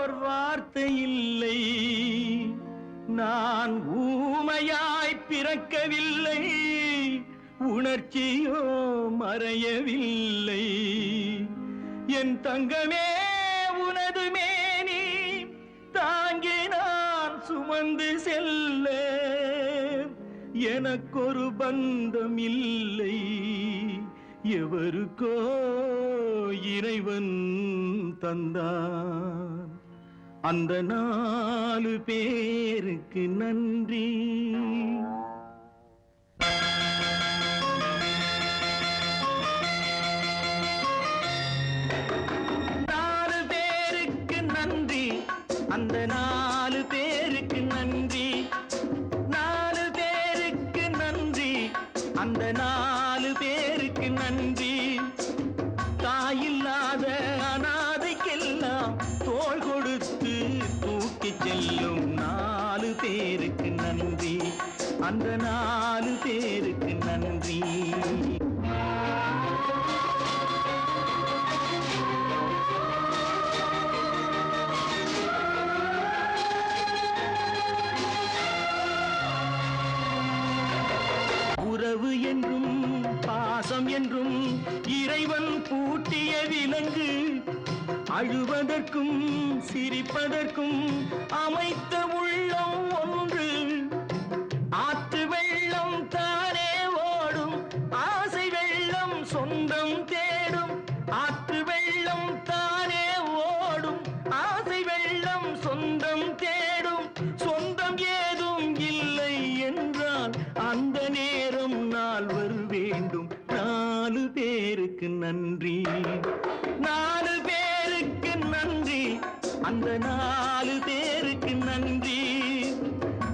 ஓர் வார்த்தை இல்லை நான் ஊமையாய் பிறக்கவில்லை. உணர்ச்சியோ மறையவில்லை. என் தங்கமே உனது மேனி தாங்கி நான் சுமந்து செல்ல எனக்கொரு பந்தம் இல்லை எவருக்கோ இறைவன் தந்தான். அந்த நாலு பேருக்கு நன்றி. நாலு பேருக்கு நன்றி. அந்த நாலு பேருக்கு நன்றி. நாலு பேருக்கு நன்றி. அந்த நாலு பேருக்கு நன்றி. பேருக்கு நன்றி. அந்த நாலு பேருக்கு நன்றி. உறவு என்றும் பாசம் என்றும் இறைவன் பூட்டிய விலங்கு அழுவதற்கும் சிரிப்பதற்கும் அமைத்த உள்ளம் ஒன்று. ஆற்று வெள்ளம் தானே ஓடும் ஆசை வெள்ளம் சொந்தம் தேடும். ஆற்று வெள்ளம் தானே ஓடும் ஆசை வெள்ளம் சொந்தம் தேடும். சொந்தம் ஏதும் இல்லை என்றால் அந்த நேரம் நால்வர் வேண்டும் நாலு பேருக்கு நன்றி. நாலு பேருக்கு நன்றி. அந்த நாலு பேருக்கு நன்றி.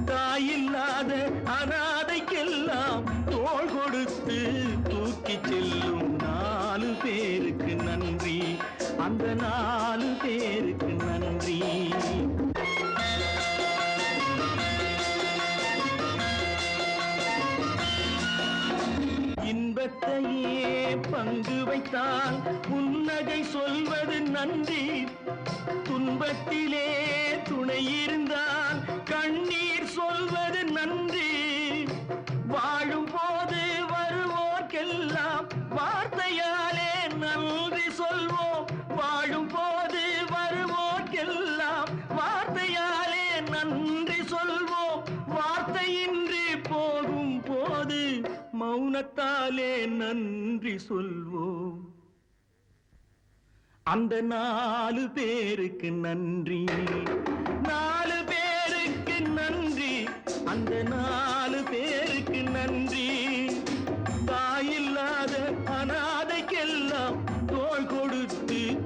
தாயில்லாத அனாதைக்கெல்லாம் தோல் கொடுத்து தூக்கிச் செல்லும் நாலு பேருக்கு நன்றி. அந்த நாலு பேருக்கு நன்றி. இன்பத்தையே பங்கு வைத்தால் புன்னகை சொல்வது நன்றி. துன்பத்திலே துணை இருந்தால் கண்ணீர் சொல்வது நன்றி. மௌனத்தாலே நன்றி சொல்வோம். அந்த நாலு பேருக்கு நன்றி. நாலு பேருக்கு நன்றி. அந்த நாலு பேருக்கு நன்றி. தாயில்லாத அனாதைக்கெல்லாம் தோல் கொடுத்து